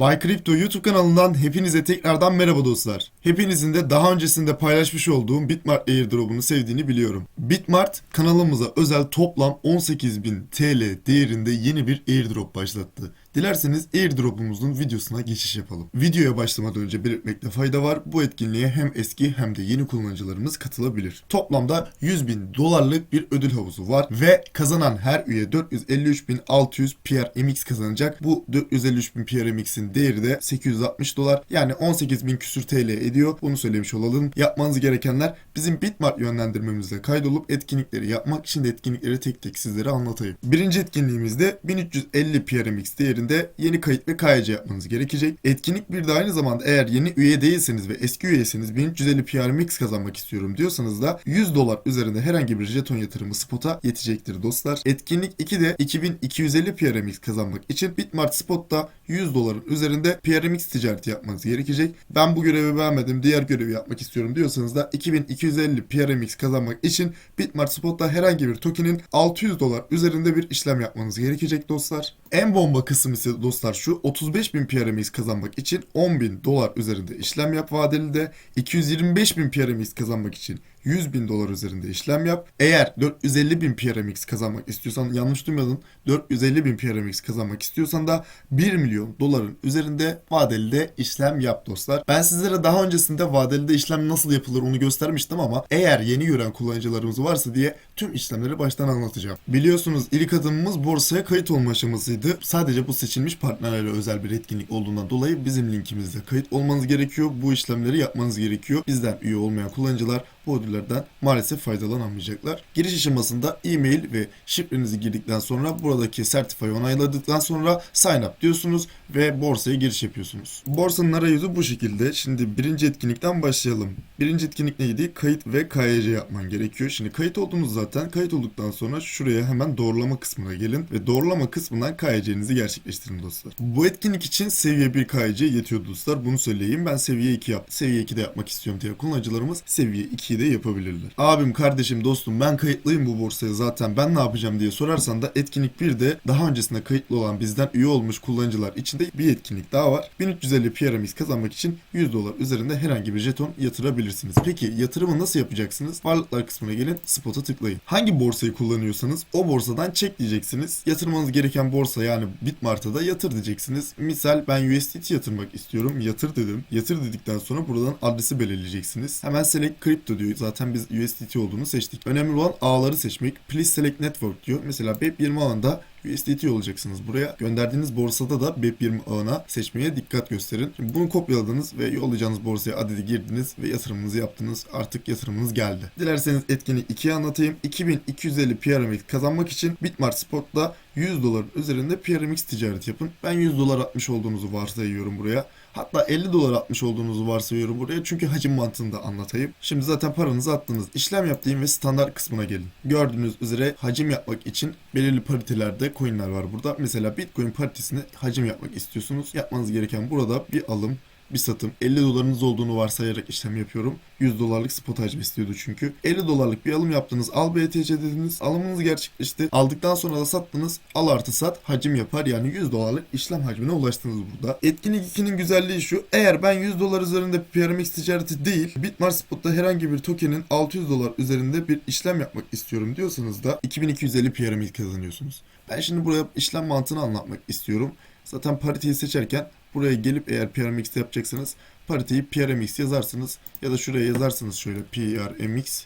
Bay Crypto YouTube kanalından hepinize tekrardan merhaba dostlar. Hepinizin de daha öncesinde paylaşmış olduğum Bitmart airdrop'unu sevdiğini biliyorum. Bitmart kanalımıza özel toplam 18.000 TL değerinde yeni bir airdrop başlattı. Dilerseniz airdrop'umuzun videosuna geçiş yapalım. Videoya başlamadan önce belirtmekte fayda var. Bu etkinliğe hem eski hem de yeni kullanıcılarımız katılabilir. Toplamda 100 bin dolarlık bir ödül havuzu var ve kazanan her üye 453.600 PRMX kazanacak. Bu 453.000 PRMX'in değeri de 860 dolar yani 18.000 küsür TL ediyor. Bunu söylemiş olalım. Yapmanız gerekenler bizim Bitmart yönlendirmemizle kaydolup etkinlikleri yapmak. Şimdi etkinlikleri tek tek sizlere anlatayım. Birinci etkinliğimizde 1350 PRMX değerinde yeni kayıt ve KYC yapmanız gerekecek. Etkinlik bir de aynı zamanda eğer yeni üye değilseniz ve eski üyesiniz 1350 PRMX kazanmak istiyorum diyorsanız da 100 dolar üzerinde herhangi bir jeton yatırımı spota yetecektir dostlar. Etkinlik 2'de 2250 PRMX kazanmak için Bitmart Spot'ta 100 doların üzerinde PRMX ticareti yapmanız gerekecek. Ben bu görevi beğenmedim diğer görevi yapmak istiyorum diyorsanız da 2250 PRMX kazanmak için Bitmart Spot'ta herhangi bir tokenin 600 dolar üzerinde bir işlem yapmanız gerekecek dostlar. En bomba kısım ise dostlar şu 35.000 PRMX kazanmak için 10.000 dolar üzerinde işlem yap vadeli de 225.000 PRMX kazanmak için 100 bin dolar üzerinde işlem yap. Eğer 450 bin PRMX kazanmak istiyorsan yanlış duymadın 450 bin PRMX kazanmak istiyorsan da 1 milyon doların üzerinde vadelide işlem yap dostlar. Ben sizlere daha öncesinde vadelide işlem nasıl yapılır onu göstermiştim ama eğer yeni gören kullanıcılarımız varsa diye tüm işlemleri baştan anlatacağım. Biliyorsunuz ilk adımımız borsaya kayıt olma aşamasıydı. Sadece bu seçilmiş partnerlerle özel bir etkinlik olduğundan dolayı bizim linkimizde kayıt olmanız gerekiyor. Bu işlemleri yapmanız gerekiyor. Bizden üye olmayan kullanıcılar bu ödüllerden maalesef faydalanamayacaklar. Giriş aşamasında e-mail ve şifrenizi girdikten sonra buradaki sertifikayı onayladıktan sonra sign up diyorsunuz ve borsaya giriş yapıyorsunuz. Borsanın arayüzü bu şekilde. Şimdi birinci etkinlikten başlayalım. Birinci etkinlik neydi? Kayıt ve KYC yapman gerekiyor. Şimdi kayıt oldunuz zaten. Kayıt olduktan sonra şuraya hemen doğrulama kısmına gelin ve doğrulama kısmından KYC'nizi gerçekleştirin dostlar. Bu etkinlik için seviye 1 KYC yetiyor dostlar. Bunu söyleyeyim. Ben seviye 2 yap. Seviye 2'de yapmak istiyorum diye kullanıcılarımız seviye 2'yi de yapabilirler. Abim, kardeşim, dostum ben kayıtlıyım bu borsaya zaten ben ne yapacağım diye sorarsan da etkinlik 1'de daha öncesinde kayıtlı olan bizden üye olmuş kullanıcılar için de bir etkinlik daha var. 1350 PRMX kazanmak için 100 dolar üzerinde herhangi bir jeton yatırabilirsiniz. Peki yatırımı nasıl yapacaksınız? Varlıklar kısmına gelin spot'a tıklayın. Hangi borsayı kullanıyorsanız o borsadan çek diyeceksiniz. Yatırmanız gereken borsa yani Bitmart'a da yatır diyeceksiniz. Misal ben USDT yatırmak istiyorum. Yatır dedim. Yatır dedikten sonra buradan adresi belirleyeceksiniz. Hemen select crypto diyor. Zaten biz USDT olduğunu seçtik. Önemli olan ağları seçmek. Please select network diyor. Mesela BEP20 ağında USDT olacaksınız. Buraya gönderdiğiniz borsada da BEP20 ağına seçmeye dikkat gösterin. Şimdi bunu kopyaladınız ve yollayacağınız borsaya adedi girdiniz ve yatırımınızı yaptınız. Artık yatırımınız geldi. Dilerseniz etkinlik 2'ye anlatayım. 2250 PRMX kazanmak için Bitmart Spot'ta 100 doların üzerinde PRMX ticaret yapın. Ben 100 dolar atmış olduğunuzu varsayıyorum buraya. Hatta 50 dolar atmış olduğunuzu varsayıyorum buraya çünkü hacim mantığını da anlatayım. Şimdi zaten paranızı attınız. İşlem yaptığım ve standart kısmına gelin. Gördüğünüz üzere hacim yapmak için belirli paritelerde coinler var burada. Mesela Bitcoin paritesine hacim yapmak istiyorsunuz. Yapmanız gereken burada bir alım, bir satım. 50 dolarınız olduğunu varsayarak işlem yapıyorum. 100 dolarlık spot hacmi istiyordu çünkü. 50 dolarlık bir alım yaptınız. Al BTC dediniz. Alımınız gerçekleşti. Aldıktan sonra da sattınız. Al artı sat hacim yapar. Yani 100 dolarlık işlem hacmine ulaştınız burada. Etkinlik 2'nin güzelliği şu. Eğer ben 100 dolar üzerinde PRMX ticareti değil Bitmart Spot'ta herhangi bir tokenin 600 dolar üzerinde bir işlem yapmak istiyorum diyorsanız da 2250 PRMX kazanıyorsunuz. Ben şimdi buraya işlem mantığını anlatmak istiyorum. Zaten pariteyi seçerken buraya gelip eğer PRMX yapacaksanız pariteyi PRMX yazarsınız ya da şuraya yazarsınız şöyle PRMX.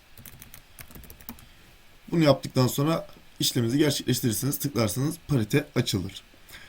Bunu yaptıktan sonra işleminizi gerçekleştirirsiniz. Tıklarsanız parite açılır.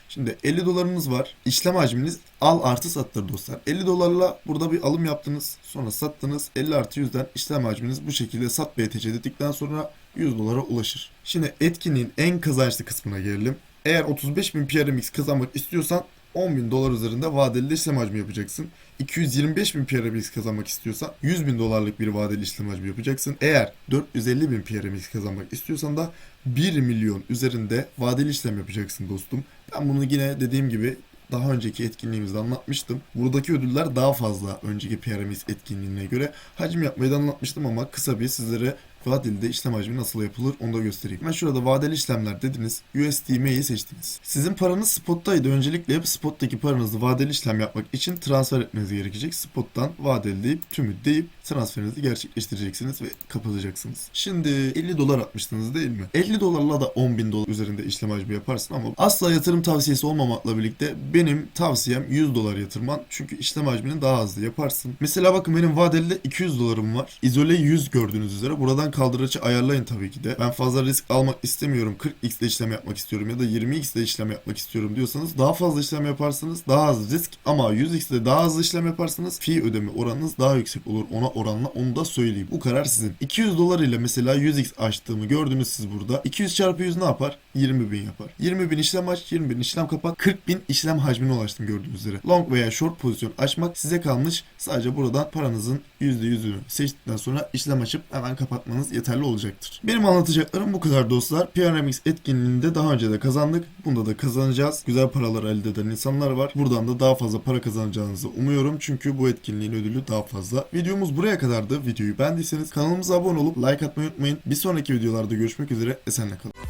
Şimdi 50 dolarınız var. İşlem hacminiz al artı sattır dostlar. 50 dolarla burada bir alım yaptınız. Sonra sattınız. 50 artı 100'den işlem hacminiz bu şekilde sat BTC dedikten sonra 100 dolara ulaşır. Şimdi etkinliğin en kazançlı kısmına gelelim. Eğer 35.000 PRMX kazanmak istiyorsan 10.000 dolar üzerinde vadeli işlem hacmi yapacaksın. 225.000 PRMX kazanmak istiyorsan 100.000 dolarlık bir vadeli işlem hacmi yapacaksın. Eğer 450.000 PRMX kazanmak istiyorsan da 1 milyon üzerinde vadeli işlem yapacaksın dostum. Ben bunu yine dediğim gibi daha önceki etkinliğimizde anlatmıştım. Buradaki ödüller daha fazla önceki PRMX etkinliğine göre. Hacim yapmayı da anlatmıştım ama kısa bir sizlere vadeli işlem hacmi nasıl yapılır onu da göstereyim. Ben şurada vadeli işlemler dediniz. USDM'yi seçtiniz. Sizin paranız spottaydı. Öncelikle hep spottaki paranızı vadeli işlem yapmak için transfer etmeniz gerekecek. Spottan vadeli deyip tümü deyip transferinizi gerçekleştireceksiniz ve kapatacaksınız. Şimdi 50 dolar atmıştınız değil mi? 50 dolarla da 10 bin dolar üzerinde işlem hacmi yaparsın ama asla yatırım tavsiyesi olmamakla birlikte benim tavsiyem 100 dolar yatırman. Çünkü işlem hacmini daha hızlı yaparsın. Mesela bakın benim vadeli 200 dolarım var. İzole 100 gördüğünüz üzere. Buradan kaldıraçı ayarlayın tabii ki de. Ben fazla risk almak istemiyorum. 40x ile işlem yapmak istiyorum ya da 20x ile işlem yapmak istiyorum diyorsanız daha fazla işlem yaparsınız. Daha az risk ama 100x ile daha hızlı işlem yaparsanız fee ödeme oranınız daha yüksek olur. Ona oranla onu da söyleyeyim. Bu karar sizin. 200 dolar ile mesela 100x açtığımı gördünüz siz burada. 200 çarpı 100 ne yapar? 20 bin yapar. 20 bin işlem aç, 20 bin işlem kapat. 40 bin işlem hacmine ulaştım gördüğünüz üzere. Long veya short pozisyon açmak size kalmış. Sadece buradan paranızın %100'ünü seçtikten sonra işlem açıp hemen kapatmanız yeterli olacaktır. Benim anlatacaklarım bu kadar dostlar. PRMX etkinliğinde daha önce de kazandık. Bunda da kazanacağız. Güzel paralar elde eden insanlar var. Buradan da daha fazla para kazanacağınızı umuyorum. Çünkü bu etkinliğin ödülü daha fazla. Videomuz buraya kadardı. Videoyu beğendiyseniz kanalımıza abone olup like atmayı unutmayın. Bir sonraki videolarda görüşmek üzere. Esenle kalın.